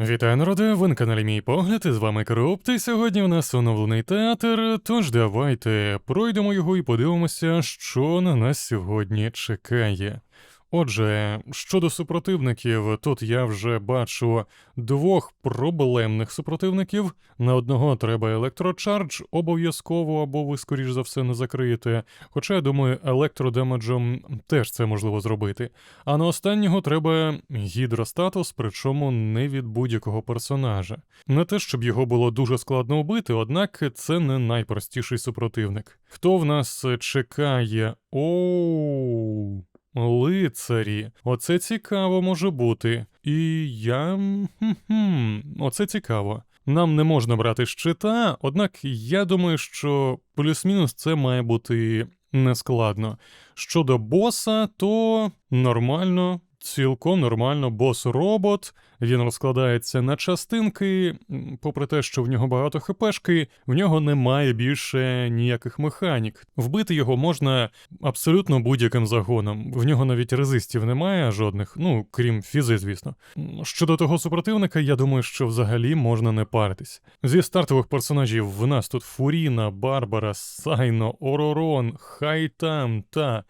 Вітаю, народи, ви на каналі Мій Погляд, і з вами Крупт, і сьогодні у нас оновлений театр, тож давайте пройдемо його і подивимося, що на нас сьогодні чекає. Отже, щодо супротивників, тут я вже бачу двох проблемних супротивників. На одного треба електрочардж обов'язково, або ви, скоріш за все, не закриєте. Хоча, я думаю, електродемеджем теж це можливо зробити. А на останнього треба гідростатус, причому не від будь-якого персонажа. Не те, щоб його було дуже складно вбити, однак це не найпростіший супротивник. Хто в нас чекає? Оу. Лицарі, оце цікаво може бути. І я. хм-хм, Оце цікаво. Нам не можна брати щита, однак я думаю, що плюс-мінус це має бути нескладно. Щодо боса, то нормально, цілком нормально. Бос робот, він розкладається на частинки, попри те, що в нього багато хпшки, в нього немає більше ніяких механік. Вбити його можна абсолютно будь-яким загоном. В нього навіть резистів немає жодних, ну крім фізи, звісно. Щодо того супротивника, я думаю, що взагалі можна не паритись. Зі стартових персонажів в нас тут Фуріна, Барбара, Сайно, Оророн, Хайтам та.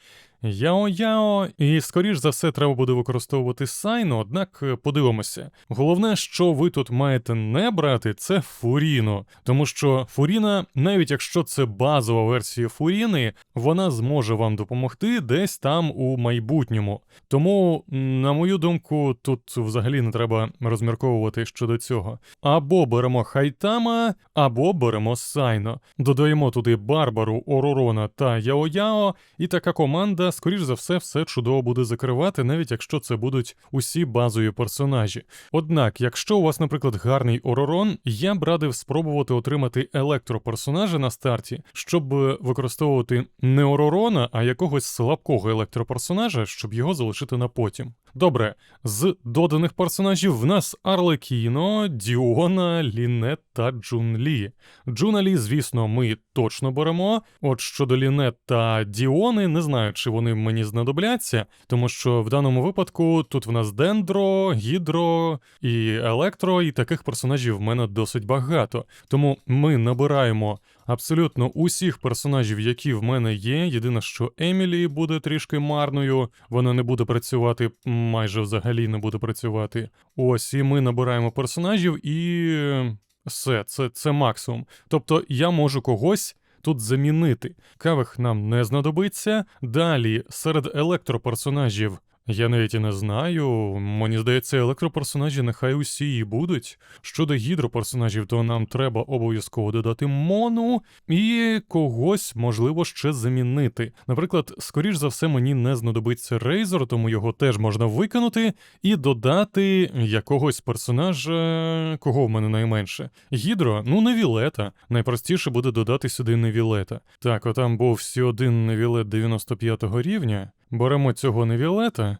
Яо-яо, і скоріш за все треба буде використовувати Сайно, однак е, подивимося. Головне, що ви тут маєте не брати, це Фуріно. Тому що Фуріна, навіть якщо це базова версія Фуріни, вона зможе вам допомогти десь там у майбутньому. Тому, на мою думку, тут взагалі не треба розмірковувати щодо цього. Або беремо Хайтама, або беремо Сайно. Додаємо туди Барбару, Оророна та Яо-Яо, і така команда, скоріш за все, все чудово буде закривати, навіть якщо це будуть усі базові персонажі. Однак, якщо у вас, наприклад, гарний Оророн, я б радив спробувати отримати електроперсонажа на старті, щоб використовувати не Оророна, а якогось слабкого електроперсонажа, щоб його залишити на потім. Добре, з доданих персонажів в нас Арлекіно, Діона, Лінет та Джунлі. Джуналі, звісно, ми точно беремо. От щодо Лінет та Діони, не знаю, чи вони мені знадобляться, тому що в даному випадку тут в нас Дендро, Гідро і Електро, і таких персонажів в мене досить багато. Тому ми набираємо абсолютно усіх персонажів, які в мене є. Єдине, що Емілі буде трішки марною, вона не буде працювати, майже взагалі не буде працювати. Ось, і ми набираємо персонажів і. Все, це, це максимум. Тобто я можу когось тут замінити. Кавих нам не знадобиться. Далі, серед електроперсонажів. Я навіть і не знаю. Мені здається, електроперсонажі нехай усі і будуть. Щодо гідроперсонажів, то нам треба обов'язково додати мону і когось, можливо, ще замінити. Наприклад, скоріш за все, мені не знадобиться Рейзор, тому його теж можна викинути і додати якогось персонажа, кого в мене найменше. Гідро, ну Невілета. Найпростіше буде додати сюди Невілета. Так, отам був всі один Невілет 95 рівня. Беремо цього Невілета.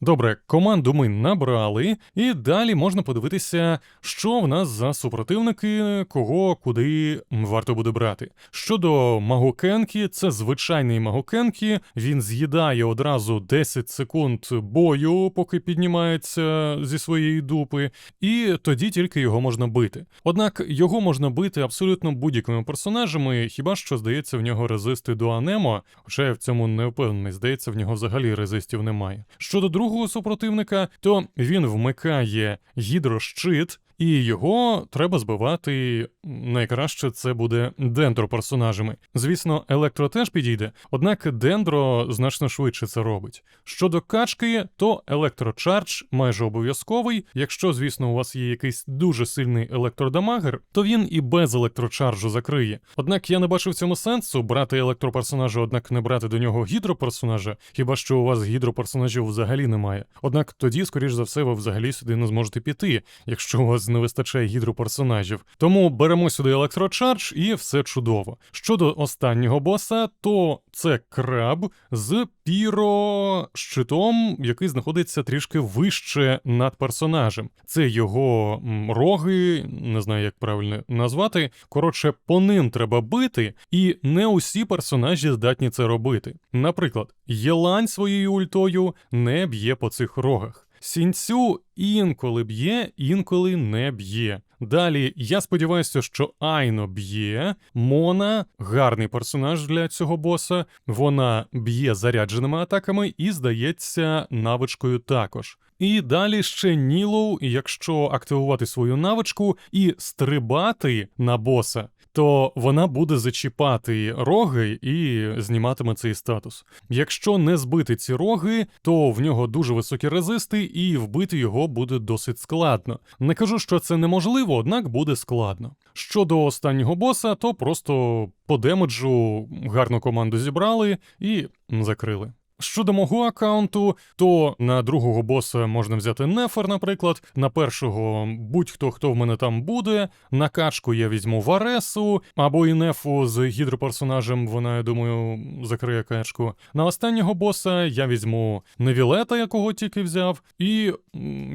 Добре, команду ми набрали, і далі можна подивитися, що в нас за супротивники, кого куди варто буде брати. Щодо Магукенкі, це звичайний Магукенкі, він з'їдає одразу 10 секунд бою, поки піднімається зі своєї дупи, і тоді тільки його можна бити. Однак його можна бити абсолютно будь-якими персонажами, хіба що здається в нього резисти до Анемо, хоча я в цьому не впевнений, здається, в нього взагалі резистів немає. Щодо другого супротивника, то він вмикає гідрощит, і його треба збивати. Найкраще це буде дендро персонажами. Звісно, електро теж підійде, однак дендро значно швидше це робить. Щодо качки, то електрочардж майже обов'язковий. Якщо, звісно, у вас є якийсь дуже сильний електродамагер, то він і без електрочарджу закриє. Однак я не бачу в цьому сенсу брати електроперсонажа, однак не брати до нього гідроперсонажа, хіба що у вас гідроперсонажів взагалі немає. Однак тоді, скоріш за все, ви взагалі сюди не зможете піти, якщо у вас не вистачає гідроперсонажів. Тому беремо сюди електрочардж і все чудово. Щодо останнього боса, то це краб з піро-щитом, який знаходиться трішки вище над персонажем. Це його роги, не знаю, як правильно назвати. Коротше, по ним треба бити, і не усі персонажі здатні це робити. Наприклад, Єлань своєю ультою не б'є по цих рогах. Сінцю інколи б'є, інколи не б'є. Далі я сподіваюся, що Айно б'є. Мона гарний персонаж для цього боса. Вона б'є зарядженими атаками і, здається, навичкою також. І далі ще Нілоу, якщо активувати свою навичку і стрибати на боса, то вона буде зачіпати роги і зніматиме цей статус. Якщо не збити ці роги, то в нього дуже високі резисти, і вбити його буде досить складно. Не кажу, що це неможливо, однак буде складно. Щодо останнього боса, то просто по демеджу гарну команду зібрали і закрили. Щодо мого аккаунту, то на другого боса можна взяти Нефер, наприклад, на першого будь-хто, хто в мене там буде. На качку я візьму Варесу або і Нефу з гідроперсонажем, вона, я думаю, закриє качку. На останнього боса я візьму Невілета, якого тільки взяв. І,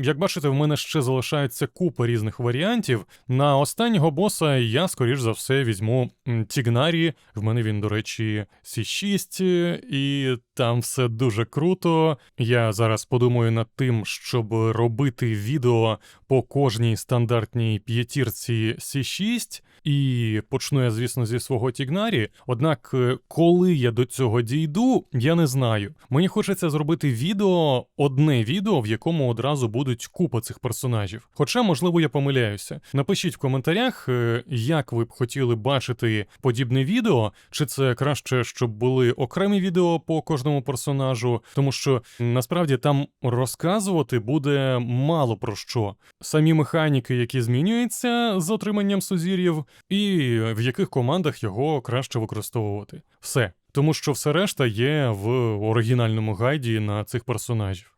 як бачите, в мене ще залишається купа різних варіантів. На останнього боса я, скоріш за все, візьму Тігнарі. В мене він, до речі, Сі6, і там все дуже круто. Я зараз подумаю над тим, щоб робити відео по кожній стандартній п'ятірці Сі6. І почну я, звісно, зі свого Тігнарі. Однак, е, коли я до цього дійду, я не знаю. Мені хочеться зробити відео, одне відео, в якому одразу будуть купа цих персонажів. Хоча, можливо, я помиляюся. Напишіть в коментарях, е, як ви б хотіли бачити подібне відео, чи це краще, щоб були окремі відео по кожному персонажу, тому що насправді там розказувати буде мало про що. Самі механіки, які змінюються з отриманням сузір'їв, і в яких командах його краще використовувати. Все. Тому що все решта є в оригінальному гайді на цих персонажів.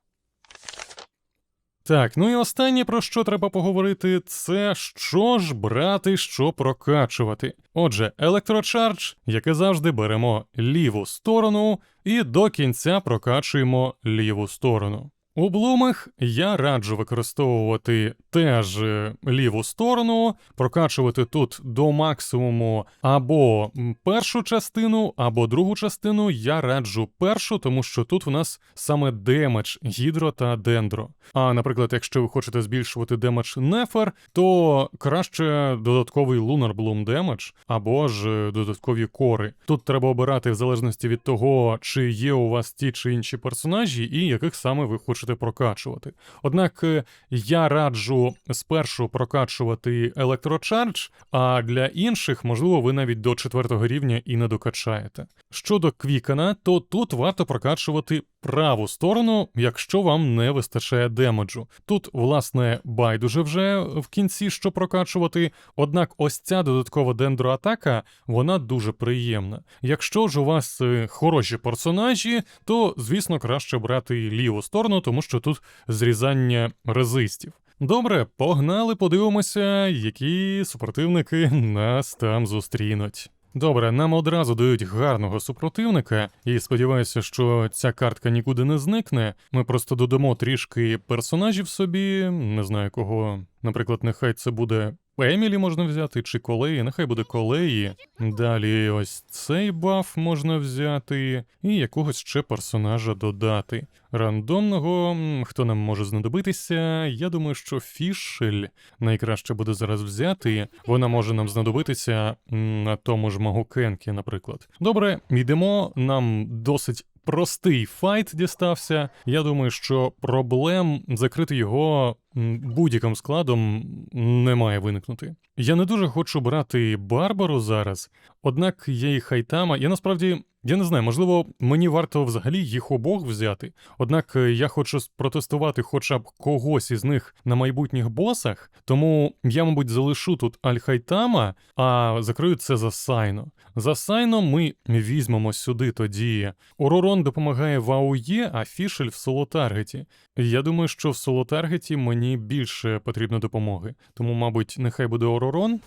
Так, ну і останнє, про що треба поговорити, це що ж брати, що прокачувати. Отже, електрочардж, як і завжди, беремо ліву сторону і до кінця прокачуємо ліву сторону. У блумах я раджу використовувати теж е, ліву сторону, прокачувати тут до максимуму або першу частину, або другу частину. Я раджу першу, тому що тут в нас саме демедж гідро та дендро. А наприклад, якщо ви хочете збільшувати демедж нефер, то краще додатковий Lunar Bloom демедж або ж е, додаткові кори. Тут треба обирати в залежності від того, чи є у вас ті чи інші персонажі, і яких саме ви хочете прокачувати. Однак е, я раджу спершу прокачувати електрочардж, а для інших, можливо, ви навіть до четвертого рівня і не докачаєте. Щодо квікана, то тут варто прокачувати праву сторону, якщо вам не вистачає демеджу. Тут, власне, байдуже вже в кінці що прокачувати, однак ось ця додаткова дендроатака, вона дуже приємна. Якщо ж у вас е, хороші персонажі, то, звісно, краще брати ліву сторону, тому що тут зрізання резистів. Добре, погнали, подивимося, які супротивники нас там зустрінуть. Добре, нам одразу дають гарного супротивника, і сподіваюся, що ця картка нікуди не зникне. Ми просто додамо трішки персонажів собі, не знаю кого. Наприклад, нехай це буде Емілі можна взяти, чи колеї, нехай буде колеї. Далі ось цей баф можна взяти, і якогось ще персонажа додати. Рандомного, хто нам може знадобитися, я думаю, що фішель найкраще буде зараз взяти. Вона може нам знадобитися на тому ж Магукенкі, наприклад. Добре, йдемо. Нам досить простий файт дістався. Я думаю, що проблем закрити його будь-яким складом не має виникнути. Я не дуже хочу брати Барбару зараз, однак є і Хайтама. Я насправді. Я не знаю, можливо, мені варто взагалі їх обох взяти. Однак е, я хочу протестувати хоча б когось із них на майбутніх босах, тому я, мабуть, залишу тут Альхайтама, а закрию це за Сайно. За Сайно ми візьмемо сюди тоді. Оророн допомагає в АОЄ, а Фішель в соло-таргеті. Я думаю, що в соло-таргеті мені більше потрібно допомоги. Тому, мабуть, нехай буде Оророн.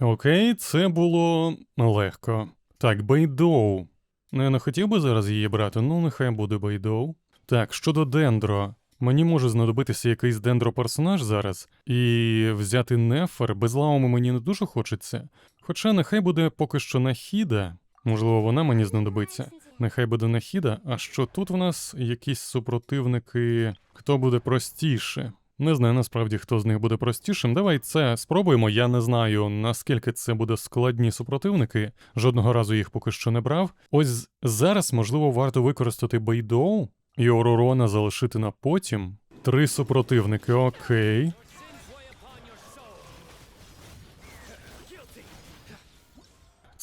Окей, це було легко. Так, Бейдоу. Ну, я не хотів би зараз її брати, ну нехай буде Бейдоу. Так, щодо Дендро. Мені може знадобитися якийсь дендро-персонаж зараз, і взяти Нефер без лауми мені не дуже хочеться. Хоча нехай буде поки що Нахіда. Можливо, вона мені знадобиться. Нехай буде Нахіда, а що тут в нас якісь супротивники. Хто буде простіше? Не знаю насправді, хто з них буде простішим. Давай це спробуємо. Я не знаю, наскільки це буде складні супротивники. Жодного разу їх поки що не брав. Ось зараз, можливо, варто використати Бейдоу і Оророна залишити на потім. Три супротивники, окей.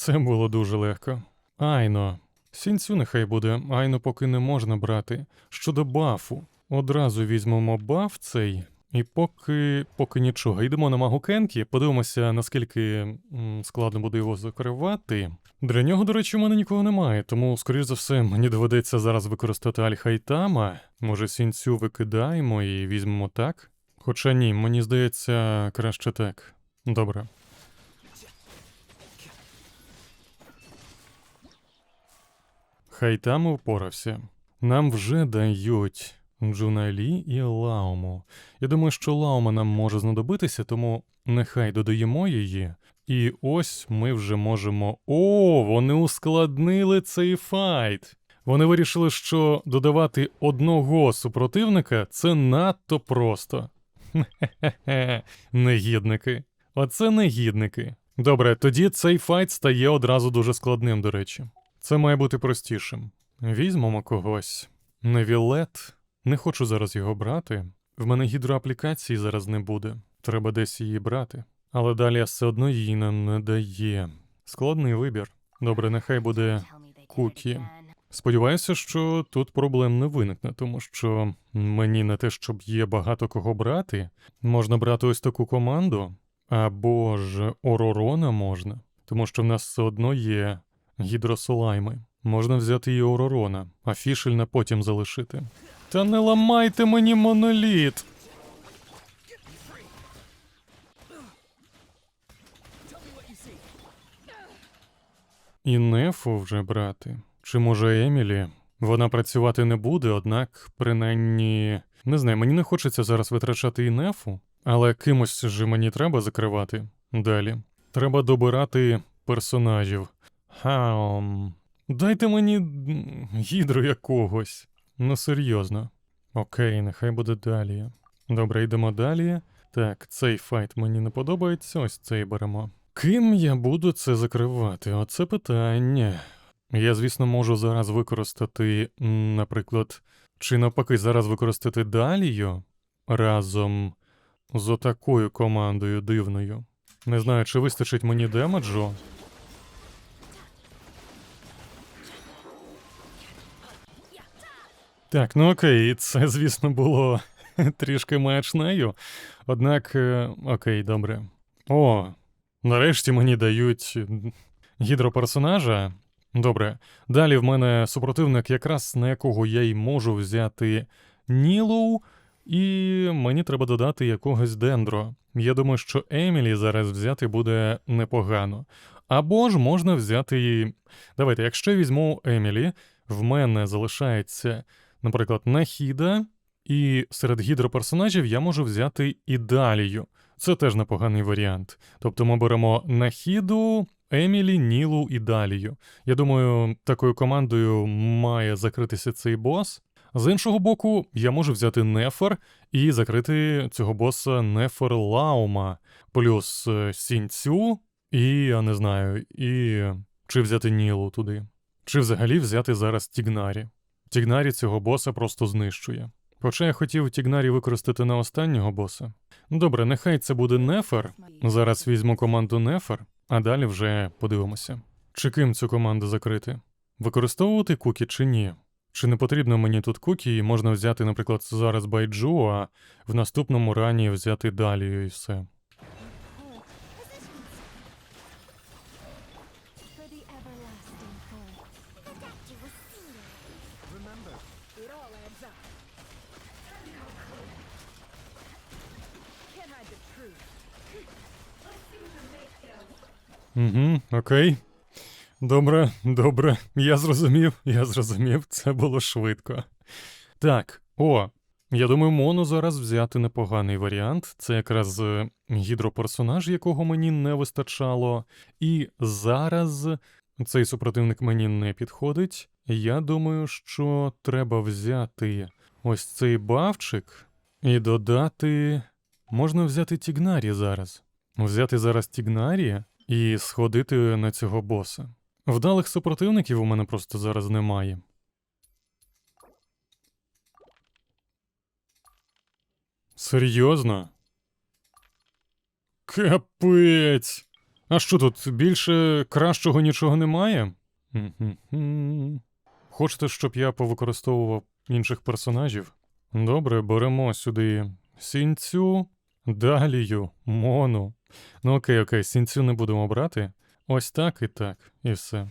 Це було дуже легко. Айно. Сінцю нехай буде, айно поки не можна брати. Щодо бафу, одразу візьмемо баф цей, і поки поки нічого. Йдемо на магу Кенкі, подивимося, наскільки м, складно буде його закривати. Для нього, до речі, у мене нікого немає, тому, скоріш за все, мені доведеться зараз використати Альхайтама. Може, сінцю викидаємо і візьмемо так? Хоча ні, мені здається, краще так. Добре. Хай там впорався. Нам вже дають Джуналі і Лауму. Я думаю, що Лаума нам може знадобитися, тому нехай додаємо її. І ось ми вже можемо. О, вони ускладнили цей файт. Вони вирішили, що додавати одного супротивника це надто просто. Негідники. Оце негідники. Добре, тоді цей файт стає одразу дуже складним, до речі. Це має бути простішим. Візьмемо когось. Невілет. Не хочу зараз його брати. В мене гідроаплікації зараз не буде. Треба десь її брати. Але далі все одно її нам не дає. Складний вибір. Добре, нехай буде Кукі. Сподіваюся, що тут проблем не виникне, тому що мені не те, щоб є багато кого брати. Можна брати ось таку команду, або ж Оророна можна, тому що в нас все одно є гідросолайми. Можна взяти і Оророна, а фішель на потім залишити. Та не ламайте мені моноліт! І Нефу вже брати. Чи може Емілі? Вона працювати не буде, однак, принаймні, не знаю, мені не хочеться зараз витрачати і Нефу, але кимось же мені треба закривати. Далі. Треба добирати персонажів. Хаум. Дайте мені гідру якогось. Ну, серйозно. Окей, нехай буде далі. Добре, йдемо далі. Так, цей файт мені не подобається, ось цей беремо. Ким я буду це закривати? Оце питання. Я, звісно, можу зараз використати, наприклад, чи навпаки зараз використати Далію разом з отакою командою дивною. Не знаю, чи вистачить мені демеджу. Так, ну окей, це, звісно, було трішки маячнею. Однак, е, окей, добре. О, нарешті мені дають гідроперсонажа. Добре. Далі в мене супротивник, якраз на якого я й можу взяти Нілоу, і мені треба додати якогось дендро. Я думаю, що Емілі зараз взяти буде непогано. Або ж можна взяти. її- Давайте, якщо я візьму Емілі, в мене залишається, наприклад, Нахіда, і серед гідроперсонажів я можу взяти і Далію. Це теж непоганий варіант. Тобто ми беремо Нахіду, Емілі, Нілу і Далію. Я думаю, такою командою має закритися цей бос. З іншого боку, я можу взяти Нефер і закрити цього боса Нефер Лаума, плюс е, Сінцю, і я не знаю, і чи взяти Нілу туди. Чи взагалі взяти зараз Тігнарі. Тігнарі цього боса просто знищує. Хоча я хотів Тігнарі використати на останнього боса. Добре, нехай це буде Нефер. Зараз візьму команду Нефер, а далі вже подивимося. Чи ким цю команду закрити? Використовувати кукі чи ні? Чи не потрібно мені тут кукі, і можна взяти, наприклад, зараз байджу, а в наступному рані взяти далі і все. Угу, окей. Добре, добре. Я зрозумів, я зрозумів, це було швидко. Так, о, я думаю, Моно зараз взяти непоганий варіант. Це якраз е, гідроперсонаж, якого мені не вистачало. І зараз Цей супротивник мені не підходить. Я думаю, що треба взяти ось цей бавчик і додати. Можна взяти Тігнарі зараз. Взяти зараз Тігнарі і сходити на цього боса. Вдалих супротивників у мене просто зараз немає. Серйозно? Капець. А що тут більше кращого нічого немає? Хочете, щоб я повикористовував інших персонажів? Добре, беремо сюди сінцю, далію, мону. Ну окей, окей, сінцю не будемо брати. Ось так і так, і все.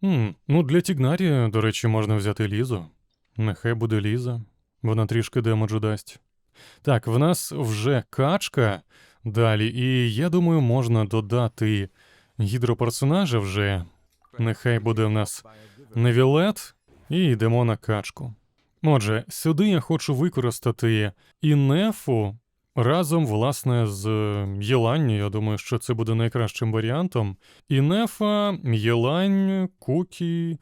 Хм, ну для Тігнарі, до речі, можна взяти Лізу. Нехай буде Ліза. Вона трішки демеджу дасть. Так, в нас вже качка далі, і я думаю, можна додати гідроперсонажа вже. Нехай буде в нас Невілет, і йдемо на качку. Отже, сюди я хочу використати Інефу разом, власне, з Єланні. Я думаю, що це буде найкращим варіантом. Інефа, Єлань, Кукі.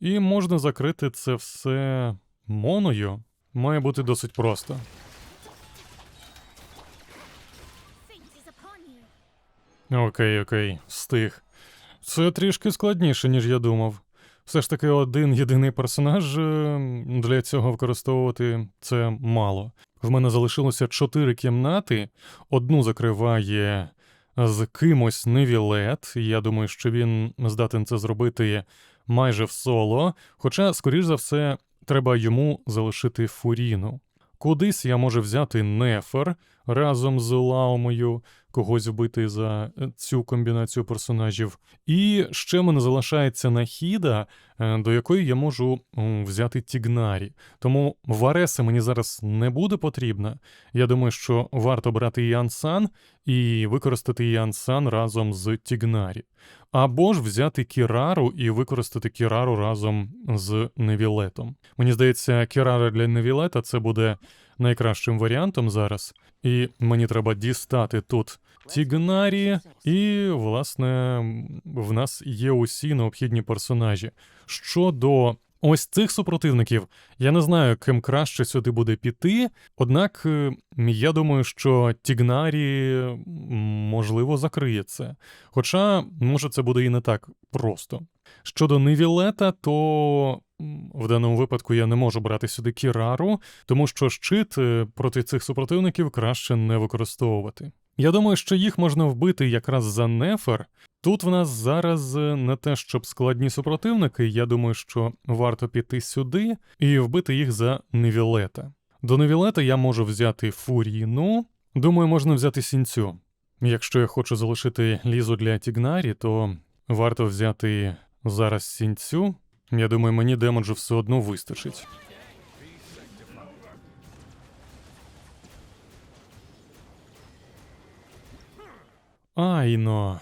І можна закрити це все моною. Має бути досить просто. Окей, окей, встиг. Це трішки складніше, ніж я думав. Все ж таки, один єдиний персонаж е, для цього використовувати це мало. В мене залишилося чотири кімнати. Одну закриває з кимось невілет. Я думаю, що він здатен це зробити майже в соло. Хоча, скоріш за все, треба йому залишити фуріну. Кудись я можу взяти нефер разом з Лаумою, когось вбити за е, цю комбінацію персонажів. І ще мене залишається нахіда, е, до якої я можу взяти Тігнарі. Тому Вареса мені зараз не буде потрібна. Я думаю, що варто брати Янсан і використати Янсан разом з Тігнарі. Або ж взяти Кірару і використати Кірару разом з Невілетом. Мені здається, Кірара для Невілета це буде найкращим варіантом зараз. І мені треба дістати тут Тігнарі, і, власне, в нас є усі необхідні персонажі. Щодо ось цих супротивників, я не знаю, ким краще сюди буде піти. Однак е, я думаю, що Тігнарі можливо закриє це. Хоча, може, це буде і не так просто. Щодо Невілета, то в даному випадку я не можу брати сюди Кірару, тому що щит е, проти цих супротивників краще не використовувати. Я думаю, що їх можна вбити якраз за нефер. Тут в нас зараз е, не те, щоб складні супротивники. Я думаю, що варто піти сюди і вбити їх за Невілета. До Невілета я можу взяти Фуріну. Думаю, можна взяти сінцю. Якщо я хочу залишити лізу для Тігнарі, то варто взяти зараз сінцю. Я думаю, мені демеджу все одно вистачить. Айно.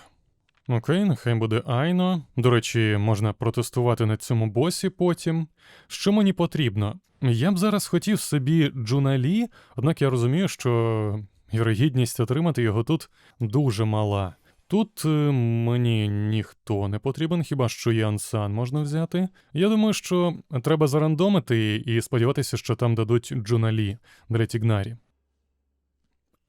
Окей, нехай буде Айно. До речі, можна протестувати на цьому босі потім. Що мені потрібно? Я б зараз хотів собі Джуналі, однак я розумію, що вірогідність отримати його тут дуже мала. Тут е, мені ніхто не потрібен, хіба що Янсан можна взяти. Я думаю, що треба зарандомити і сподіватися, що там дадуть Джуналі для Тігнарі.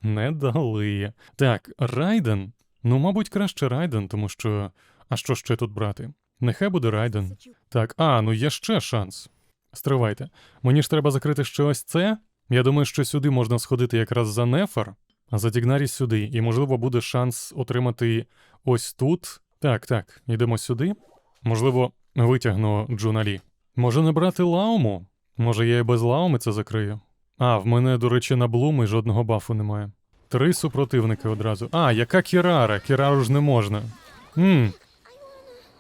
Не дали. Так, Райден. Ну, мабуть, краще Райден, тому що. А що ще тут брати? Нехай буде Райден. Так, а, ну є ще шанс. Стривайте. Мені ж треба закрити ще ось це. Я думаю, що сюди можна сходити якраз за Нефер, а за сюди. І, можливо, буде шанс отримати ось тут. Так, так, йдемо сюди. Можливо, витягну Джуналі. Може не брати Лауму? Може, я і без Лауми це закрию? А, в мене, до речі, на блуми жодного бафу немає. Три супротивники одразу. А, яка Кірара? Кірару ж не можна. Хм.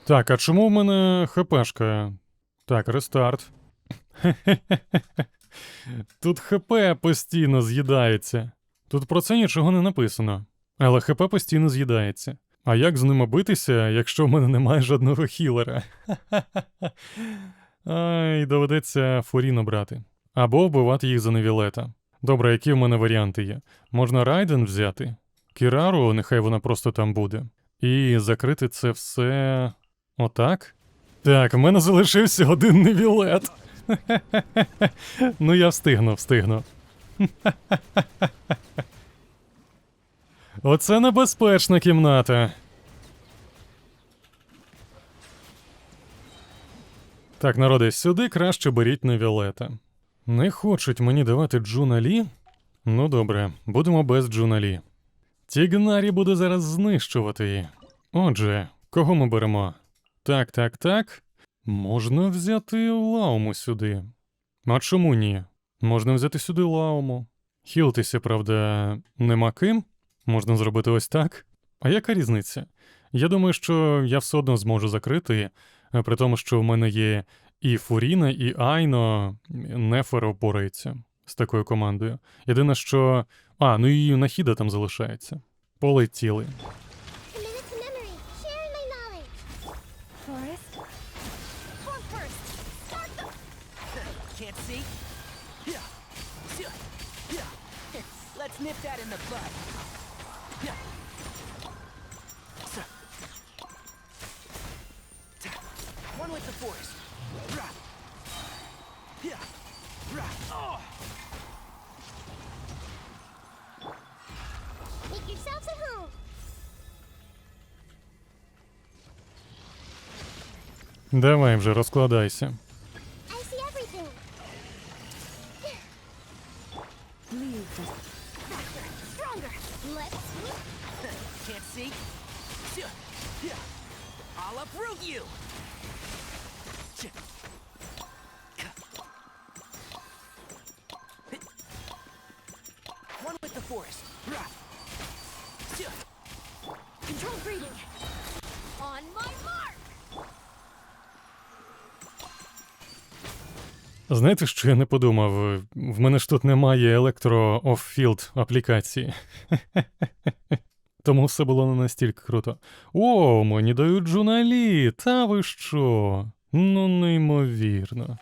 Так, а чому в мене ХПшка? Так, рестарт. Тут ХП постійно з'їдається. Тут про це нічого не написано. Але ХП постійно з'їдається. А як з ними битися, якщо в мене немає жодного хілера? Ай, доведеться Фуріно брати. Або вбивати їх за невілета. Добре, які в мене варіанти є? Можна Райден взяти, Кірару, нехай вона просто там буде. І закрити це все. Отак? Так, в мене залишився один невілет. ну, я встигну, встигну. Оце небезпечна кімната. Так, народи, сюди краще беріть невілета. Не хочуть мені давати Джуналі? Ну добре, будемо без Джуналі. Тігнарі буде зараз знищувати її. Отже, кого ми беремо? Так, так, так. Можна взяти Лауму сюди. А чому ні? Можна взяти сюди Лауму. Хілтися, правда, нема ким. Можна зробити ось так. А яка різниця? Я думаю, що я все одно зможу закрити, е, при тому, що в мене є і Фуріна, і Айно. Нефер опорається з такою командою. Єдине, що. А, ну і Нахіда там залишається. Полетіли. Yourselves at home. Давай вже розкладайся. Знаєте, що я не подумав? В мене ж тут немає електро оффілд аплікації. Тому все було не настільки круто. О, мені дають джуналі, та ви що? Ну, неймовірно.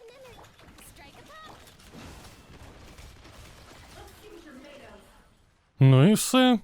Ну і все.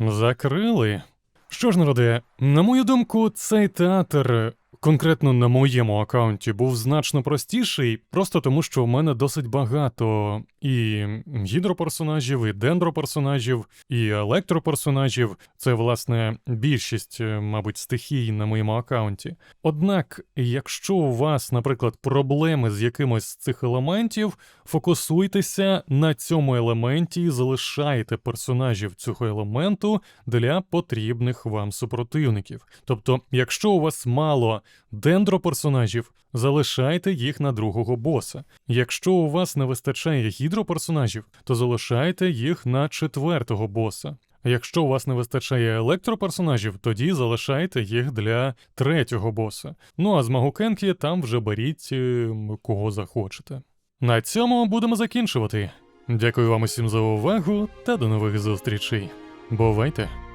Закрили. Що ж, народе, на мою думку, цей театр, конкретно на моєму аккаунті, був значно простіший, просто тому, що в мене досить багато і гідроперсонажів, і дендроперсонажів, і електроперсонажів. Це, власне, більшість, е, мабуть, стихій на моєму аккаунті. Однак, якщо у вас, наприклад, проблеми з якимось з цих елементів, фокусуйтеся на цьому елементі і залишайте персонажів цього елементу для потрібних вам супротивників. Тобто, якщо у вас мало дендроперсонажів, залишайте їх на другого боса. Якщо у вас не вистачає гідроперсонажів, то залишайте їх на четвертого боса. Якщо у вас не вистачає електроперсонажів, тоді залишайте їх для третього боса. Ну а з Магукенкі там вже беріть е, кого захочете. На цьому будемо закінчувати. Дякую вам усім за увагу та до нових зустрічей. Бувайте!